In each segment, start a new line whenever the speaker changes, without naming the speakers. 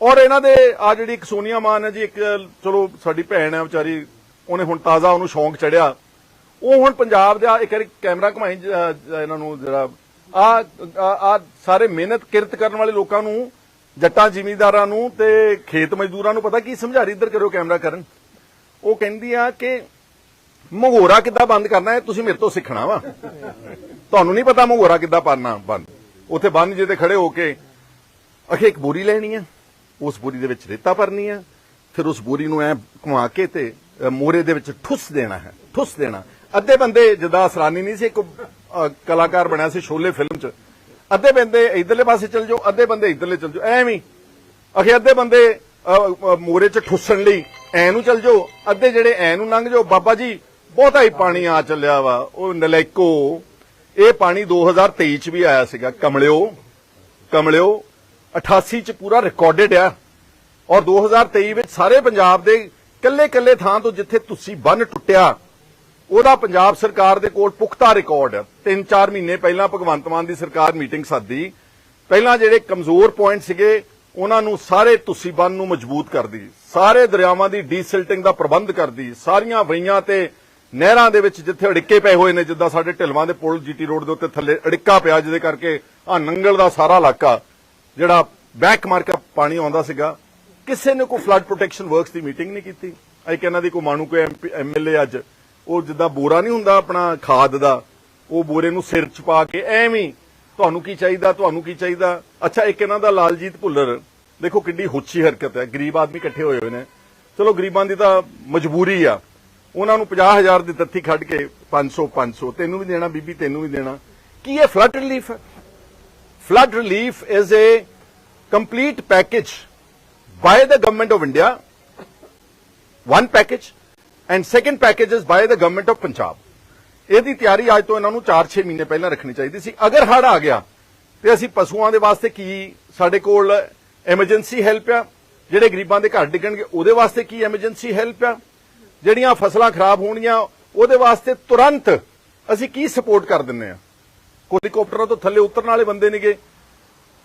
ਔਰ ਇਹਨਾਂ ਦੇ ਆ ਜਿਹੜੀ ਇੱਕ ਸੋਨੀਆ ਮਾਨ ਹੈ ਜੀ, ਇੱਕ ਚਲੋ ਸਾਡੀ ਭੈਣ ਹੈ ਵਿਚਾਰੀ, ਉਹਨੇ ਹੁਣ ਤਾਜ਼ਾ ਉਹਨੂੰ ਸ਼ੌਂਕ ਚੜਿਆ। ਉਹ ਹੁਣ ਪੰਜਾਬ ਦਾ ਇੱਕ ਵਾਰੀ ਕੈਮਰਾ ਘਮਾਈ ਇਹਨਾਂ ਨੂੰ ਜਿਹੜਾ ਆ ਆ ਸਾਰੇ ਮਿਹਨਤ ਕਿਰਤ ਕਰਨ ਵਾਲੇ ਲੋਕਾਂ ਨੂੰ, ਜੱਟਾਂ ਜ਼ਿਮੀਂਦਾਰਾਂ ਨੂੰ ਤੇ ਖੇਤ ਮਜ਼ਦੂਰਾਂ ਨੂੰ ਪਤਾ ਕੀ ਸਮਝਾਰੀ ਇੱਧਰ ਕਰੋ ਕੈਮਰਾ ਕਰਨ। ਉਹ ਕਹਿੰਦੀ ਆ ਕਿ ਮਹੋਰਾ ਕਿੱਦਾਂ ਬੰਦ ਕਰਨਾ ਹੈ, ਤੁਸੀਂ ਮੇਰੇ ਤੋਂ ਸਿੱਖਣਾ ਵਾ। ਤੁਹਾਨੂੰ ਨਹੀਂ ਪਤਾ ਮਹੋਰਾ ਕਿੱਦਾਂ ਪਾਣਾ ਬੰਦ। ਉੱਥੇ ਬੰਦ ਜੇ ਤੇ ਖੜੇ ਹੋ ਕੇ ਅਖੇ ਇੱਕ ਬੋਰੀ ਲੈਣੀ ਹੈ ਉਸ ਬੋਰੀ ਦੇ ਵਿੱਚ ਰੇਤਾ ਭਰਨੀ ਹੈ ਫਿਰ ਉਸ ਬੋਰੀ ਨੂੰ ਐ ਘੁਮਾ ਕੇ ਤੇ ਅ, ਮੋਰੇ ਦੇ ਵਿੱਚ ਠੁੱਸ ਦੇਣਾ ਹੈ ਠੁੱਸ ਦੇਣਾ। ਅੱਧੇ ਬੰਦੇ ਜਦਾ ਅਸਰਾਨੀ ਨਹੀਂ ਸੀ ਇੱਕ ਕਲਾਕਾਰ ਬਣਿਆ ਸੀ ਸ਼ੋਲੇ ਫਿਲਮ 'ਚ। ਅੱਧੇ ਬੰਦੇ ਇਧਰਲੇ ਪਾਸੇ ਚਲ ਜਾਓ ਅੱਧੇ ਬੰਦੇ ਇਧਰਲੇ ਚਲ ਜਾਓ ਐਵੇਂ ਹੀ। ਅਖੇ ਅੱਧੇ ਬੰਦੇ ਅ, ਮੋਰੇ 'ਚ ਠੁੱਸਣ ਲਈ ਐ ਨੂੰ ਚਲ ਜਾਓ ਅੱਧੇ ਜਿਹੜੇ ਐ ਨੂੰ ਲੰਘ ਜਾਓ ਬਾਬਾ ਜੀ ਬਹੁਤਾ ਹੀ ਪਾਣੀ ਆ ਚੱਲਿਆ ਵਾ ਉਹ ਨਲੇਕੋ। ਇਹ ਪਾਣੀ 2023 ਚ ਵੀ ਆਇਆ ਸੀਗਾ ਕਮਲਿਓ ਕਮਲਿਓ 88 ਚ ਪੂਰਾ ਰਿਕਾਰਡਡ ਆ। ਔਰ 2023 ਵਿੱਚ ਸਾਰੇ ਪੰਜਾਬ ਦੇ ਕੱਲੇ ਕੱਲੇ ਥਾਂ ਤੋਂ ਜਿੱਥੇ ਤੁਸੀਂ ਬੰਨ ਟੁੱਟਿਆ, ਉਹਦਾ ਪੰਜਾਬ ਸਰਕਾਰ ਦੇ ਕੋਲ ਪੁਖਤਾ ਰਿਕਾਰਡ ਹੈ 3-4 ਮਹੀਨੇ ਪਹਿਲਾਂ ਭਗਵੰਤ ਮਾਨ ਦੀ ਸਰਕਾਰ ਮੀਟਿੰਗ ਸੱਦੀ। ਪਹਿਲਾਂ ਜਿਹੜੇ ਕਮਜ਼ੋਰ ਪੁਆਇੰਟ ਸੀਗੇ, ਉਹਨਾਂ ਨੂੰ ਸਾਰੇ ਤੁਸੀਂ ਬੰਨ ਨੂੰ ਮਜ਼ਬੂਤ ਕਰਦੀ। ਸਾਰੇ ਦਰਿਆਵਾਂ ਦੀ ਡੀਸਿਲਟਿੰਗ ਦਾ ਪ੍ਰਬੰਧ ਕਰਦੀ। ਸਾਰੀਆਂ ਵਈਆਂ ਤੇ ਨਹਿਰਾਂ ਦੇ ਵਿੱਚ ਜਿੱਥੇ ਅੜਿੱਕੇ ਪਏ ਹੋਏ ਨੇ, ਜਿੱਦਾਂ ਸਾਡੇ ਢਿਲਵਾਂ ਦੇ ਪੁਲ, ਜੀਟੀ ਰੋਡ ਦੇ ਉੱਤੇ ਥੱਲੇ ਅੜਿੱਕਾ ਪਿਆ, ਜਿਹਦੇ ਕਰਕੇ ਆ ਨੰਗਲ ਦਾ ਸਾਰਾ ਇਲਾਕਾ ਜਿਹੜਾ ਬੈਕ ਮਾਰ ਕੇ ਪਾਣੀ ਆਉਂਦਾ ਸੀਗਾ, ਕਿਸੇ ਨੇ ਕੋਈ ਫਲੱਡ ਪ੍ਰੋਟੈਕਸ਼ਨ ਵਰਕਸ ਦੀ ਮੀਟਿੰਗ ਨਹੀਂ ਕੀਤੀ। ਅਈ ਕਹਿੰਦਾ ਦੀ ਕੋਈ ਮਾਣੂ ਕੋਈ ਐਮਐਲਏ ਅੱਜ, ਉਹ ਜਿੱਦਾਂ ਬੋਰਾ ਨਹੀਂ ਹੁੰਦਾ ਆਪਣਾ ਖਾਦ ਦਾ, ਉਹ ਬੋਰੇ ਨੂੰ ਸਿਰ ਚ ਪਾ ਕੇ ਐਵੇਂ ਤੁਹਾਨੂੰ ਕੀ ਚਾਹੀਦਾ, ਤੁਹਾਨੂੰ ਕੀ ਚਾਹੀਦਾ? ਅੱਛਾ, ਇੱਕ ਇਹਨਾਂ ਦਾ ਲਾਲਜੀਤ ਭੁੱਲਰ, ਦੇਖੋ ਕਿੰਨੀ ਹੁੱਚੀ ਹਰਕਤ ਹੈ, ਗਰੀਬ ਆਦਮੀ ਇਕੱਠੇ ਹੋਏ ਹੋਏ ਨੇ। ਚਲੋ ਗਰੀਬਾਂ ਦੀ ਤਾਂ ਮਜਬੂਰੀ ਆ। ਉਹਨਾਂ ਨੂੰ 50000 ਦੀ ਤੱਥੀ ਖੱਡ ਕੇ 500 500 ਤੈਨੂੰ ਵੀ ਦੇਣਾ, ਬੀਬੀ ਤੈਨੂੰ ਵੀ ਦੇਣਾ। ਕੀ ਇਹ ਫਲੱਡ ਰਿਲੀਫ ਹੈ? Flood relief is a complete package by the government of India. One package. And second package is by the government of Punjab. ਇਹਦੀ ਤਿਆਰੀ ਅੱਜ ਤੋਂ ਇਹਨਾਂ ਨੂੰ 4-6 ਮਹੀਨੇ ਪਹਿਲਾਂ ਰੱਖਣੀ ਚਾਹੀਦੀ ਸੀ ਅਗਰ ਹੜ ਆ ਗਿਆ, ਤੇ ਅਸੀਂ ਪਸ਼ੂਆਂ ਦੇ ਵਾਸਤੇ ਕੀ ਸਾਡੇ ਕੋਲ ਐਮਰਜੈਂਸੀ ਹੈਲਪ ਆ ਜਿਹੜੇ ਗਰੀਬਾਂ ਦੇ ਘਰ ਡਿੱਗਣਗੇ, ਉਹਦੇ ਵਾਸਤੇ ਕੀ ਐਮਰਜੈਂਸੀ ਹੈਲਪ ਆ ਜਿਹੜੀਆਂ ਫਸਲਾਂ ਖਰਾਬ ਹੋਣੀਆਂ, ਉਹਦੇ ਵਾਸਤੇ ਤੁਰੰਤ ਅਸੀਂ ਕੀ ਸਪੋਰਟ ਕਰ ਦਿੰਨੇ ਆ ਹੈਲੀਕਾਪਟਰਾਂ ਤੋਂ ਥੱਲੇ ਉਤਰਨ ਵਾਲੇ ਬੰਦੇ ਨੇਗੇ।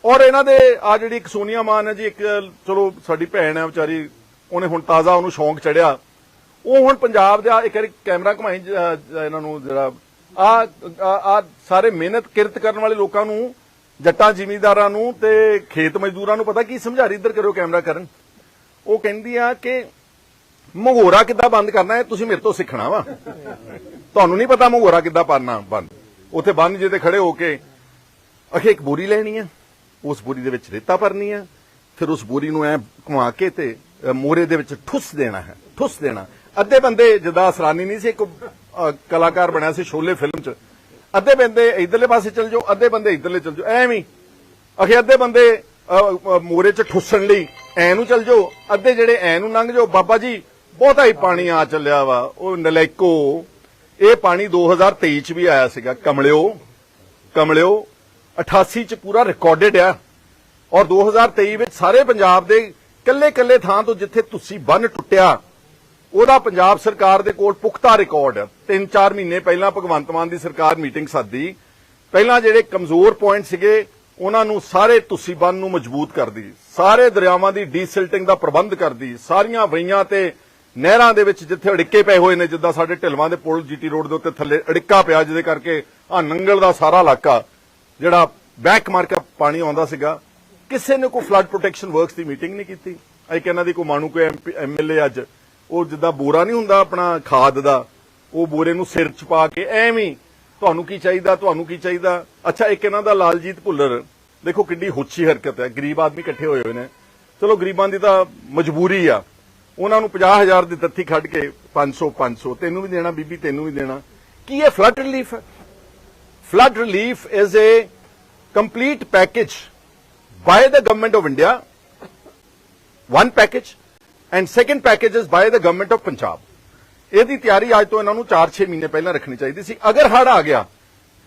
ਔਰ ਇਹਨਾਂ ਦੇ ਆ ਜਿਹੜੀ ਇੱਕ ਸੋਨੀਆ ਮਾਨ ਹੈ ਜੀ, ਇੱਕ ਚਲੋ ਸਾਡੀ ਭੈਣ ਹੈ ਵਿਚਾਰੀ, ਉਹਨੇ ਹੁਣ ਤਾਜ਼ਾ ਉਹਨੂੰ ਸ਼ੌਂਕ ਚੜਿਆ। ਉਹ ਹੁਣ ਪੰਜਾਬ ਦਾ ਇੱਕ ਵਾਰੀ ਕੈਮਰਾ ਘਮਾਈ ਇਹਨਾਂ ਨੂੰ ਜਿਹੜਾ ਆ ਆ ਸਾਰੇ ਮਿਹਨਤ ਕਿਰਤ ਕਰਨ ਵਾਲੇ ਲੋਕਾਂ ਨੂੰ, ਜੱਟਾਂ ਜ਼ਿਮੀਂਦਾਰਾਂ ਨੂੰ ਤੇ ਖੇਤ ਮਜ਼ਦੂਰਾਂ ਨੂੰ ਪਤਾ ਕੀ ਸਮਝਾਰੀ ਇੱਧਰ ਕਰੋ ਕੈਮਰਾ ਕਰਨ। ਉਹ ਕਹਿੰਦੀ ਆ ਕਿ ਮਹੋਰਾ ਕਿੱਦਾਂ ਬੰਦ ਕਰਨਾ ਹੈ, ਤੁਸੀਂ ਮੇਰੇ ਤੋਂ ਸਿੱਖਣਾ ਵਾ। ਤੁਹਾਨੂੰ ਨਹੀਂ ਪਤਾ ਮਹੋਰਾ ਕਿੱਦਾਂ ਪਾਣਾ ਬੰਦ। ਉੱਥੇ ਬੰਦ ਜੇ ਤੇ ਖੜੇ ਹੋ ਕੇ ਅਖੇ ਇੱਕ ਬੋਰੀ ਲੈਣੀ ਆ ਉਸ ਬੋਰੀ ਦੇ ਵਿੱਚ ਰੇਤਾ ਭਰਨੀ ਆ ਫਿਰ ਉਸ ਬੋਰੀ ਨੂੰ ਐ ਘੁਮਾ ਕੇ ਤੇ ਮੋਰੇ ਦੇ ਵਿੱਚ ਠੁੱਸ ਦੇਣਾ ਹੈ ਠੁੱਸ ਦੇਣਾ ਅੱਧੇ ਬੰਦੇ ਜਦਾ ਅਸਰਾਨੀ ਨਹੀਂ ਸੀ ਇੱਕ ਕਲਾਕਾਰ ਬਣਿਆ ਸੀ ਸ਼ੋਲੇ ਫਿਲਮ 'ਚ ਅੱਧੇ ਬੰਦੇ ਇਧਰਲੇ ਪਾਸੇ ਚਲ ਜਾਓ ਅੱਧੇ ਬੰਦੇ ਇਧਰਲੇ ਚਲ ਜਾਓ ਐਵੇਂ ਹੀ। ਅਖੇ ਅੱਧੇ ਬੰਦੇ ਅ, ਮੋਰੇ 'ਚ ਠੁੱਸਣ ਲਈ ਐ ਨੂੰ ਚਲ ਜਾਓ ਅੱਧੇ ਜਿਹੜੇ ਐ ਨੂੰ ਲੰਘ ਜਾਓ ਬਾਬਾ ਜੀ ਬਹੁਤਾ ਹੀ ਪਾਣੀ ਆ ਚੱਲਿਆ ਵਾ ਉਹ ਨਲੈਕੋ ਇਹ ਪਾਣੀ 2023 ਚ ਵੀ ਆਇਆ ਸੀਗਾ। ਕਮਲਿਓ ਕਮਲਿਓ 88 ਚ ਪੂਰਾ ਰਿਕਾਰਡਡ ਆ। ਔਰ 2023 ਵਿੱਚ ਸਾਰੇ ਪੰਜਾਬ ਦੇ ਕੱਲੇ ਕੱਲੇ ਥਾਂ ਤੋਂ ਜਿੱਥੇ ਤੁਸੀਂ ਬੰਨ ਟੁੱਟਿਆ, ਉਹਦਾ ਪੰਜਾਬ ਸਰਕਾਰ ਦੇ ਕੋਲ ਪੁਖਤਾ ਰਿਕਾਰਡ ਹੈ 3-4 ਮਹੀਨੇ ਪਹਿਲਾਂ ਭਗਵੰਤ ਮਾਨ ਦੀ ਸਰਕਾਰ ਮੀਟਿੰਗ ਸੱਦੀ। ਪਹਿਲਾਂ ਜਿਹੜੇ ਕਮਜ਼ੋਰ ਪੁਆਇੰਟ ਸੀਗੇ, ਉਹਨਾਂ ਨੂੰ ਸਾਰੇ ਤੁਸੀਂ ਬੰਨ ਨੂੰ ਮਜ਼ਬੂਤ ਕਰਦੀ। ਸਾਰੇ ਦਰਿਆਵਾਂ ਦੀ ਡੀਸਿਲਟਿੰਗ ਦਾ ਪ੍ਰਬੰਧ ਕਰਦੀ। ਸਾਰੀਆਂ ਵਈਆਂ ਤੇ ਨਹਿਰਾਂ ਦੇ ਵਿੱਚ ਜਿੱਥੇ ਅੜਿੱਕੇ ਪਏ ਹੋਏ ਨੇ, ਜਿੱਦਾਂ ਸਾਡੇ ਢਿਲਵਾਂ ਦੇ ਪੁਲ ਜੀਟੀ ਰੋਡ ਦੇ ਉੱਤੇ ਥੱਲੇ ਅੜਿੱਕਾ ਪਿਆ, ਜਿਹਦੇ ਕਰਕੇ ਆ ਨੰਗਲ ਦਾ ਸਾਰਾ ਇਲਾਕਾ, ਜਿਹੜਾ ਬੈਕ ਮਾਰ ਕੇ ਪਾਣੀ ਆਉਂਦਾ ਸੀਗਾ। ਕਿਸੇ ਨੇ ਕੋਈ ਫਲੱਡ ਪ੍ਰੋਟੈਕਸ਼ਨ ਵਰਕਸ ਦੀ ਮੀਟਿੰਗ ਨਹੀਂ ਕੀਤੀ। ਅਈ ਕਹਿੰਦਾ ਦੀ ਕੋਈ ਮਾਣੂ ਕੋਈ ਐਮਐਲਏ ਅੱਜ, ਉਹ ਜਿੱਦਾਂ ਬੋਰਾ ਨਹੀਂ ਹੁੰਦਾ ਆਪਣਾ ਖਾਦ ਦਾ, ਉਹ ਬੋਰੇ ਨੂੰ ਸਿਰ ਚ ਪਾ ਕੇ ਐਵੇਂ ਤੁਹਾਨੂੰ ਕੀ ਚਾਹੀਦਾ, ਤੁਹਾਨੂੰ ਕੀ ਚਾਹੀਦਾ? ਅੱਛਾ, ਇੱਕ ਇਹਨਾਂ ਦਾ ਲਾਲਜੀਤ ਭੁੱਲਰ, ਦੇਖੋ ਕਿੰਨੀ ਹੁੱਚੀ ਹਰਕਤ ਹੈ, ਗਰੀਬ ਆਦਮੀ ਇਕੱਠੇ ਹੋਏ ਹੋਏ ਨੇ। ਚਲੋ, ਗਰੀਬਾਂ ਦੀ ਤਾਂ ਮਜਬੂਰੀ ਆ। ਉਹਨਾਂ ਨੂੰ 50000 ਦੀ ਤੱਥੀ ਖੱਡ ਕੇ 500 500 ਤੈਨੂੰ ਵੀ ਦੇਣਾ, ਬੀਬੀ, ਤੈਨੂੰ ਵੀ ਦੇਣਾ। ਕੀ ਇਹ ਫਲੱਡ ਰਿਲੀਫ ਹੈ flood relief is a complete package by the government of India one package and second package is by the government of Punjab ਇਹਦੀ ਤਿਆਰੀ ਅੱਜ ਤੋਂ ਇਹਨਾਂ ਨੂੰ 4-6 ਮਹੀਨੇ ਪਹਿਲਾਂ ਰੱਖਣੀ ਚਾਹੀਦੀ ਸੀ। ਅਗਰ ਹੜ ਆ ਗਿਆ,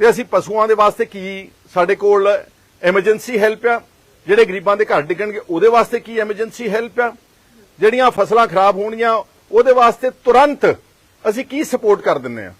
ਤੇ ਅਸੀਂ ਪਸ਼ੂਆਂ ਦੇ ਵਾਸਤੇ ਕੀ, ਸਾਡੇ ਕੋਲ ਐਮਰਜੈਂਸੀ ਹੈਲਪ ਆ। ਜਿਹੜੇ ਗਰੀਬਾਂ ਦੇ ਘਰ ਡਿੱਗਣਗੇ, ਉਹਦੇ ਵਾਸਤੇ ਕੀ ਐਮਰਜੈਂਸੀ ਹੈਲਪ ਆ? ਜਿਹੜੀਆਂ ਫਸਲਾਂ ਖਰਾਬ ਹੋਣੀਆਂ ਉਹਦੇ ਵਾਸਤੇ ਤੁਰੰਤ ਅਸੀਂ ਕੀ ਸਪੋਰਟ ਕਰ ਦਿੰਨੇ ਆ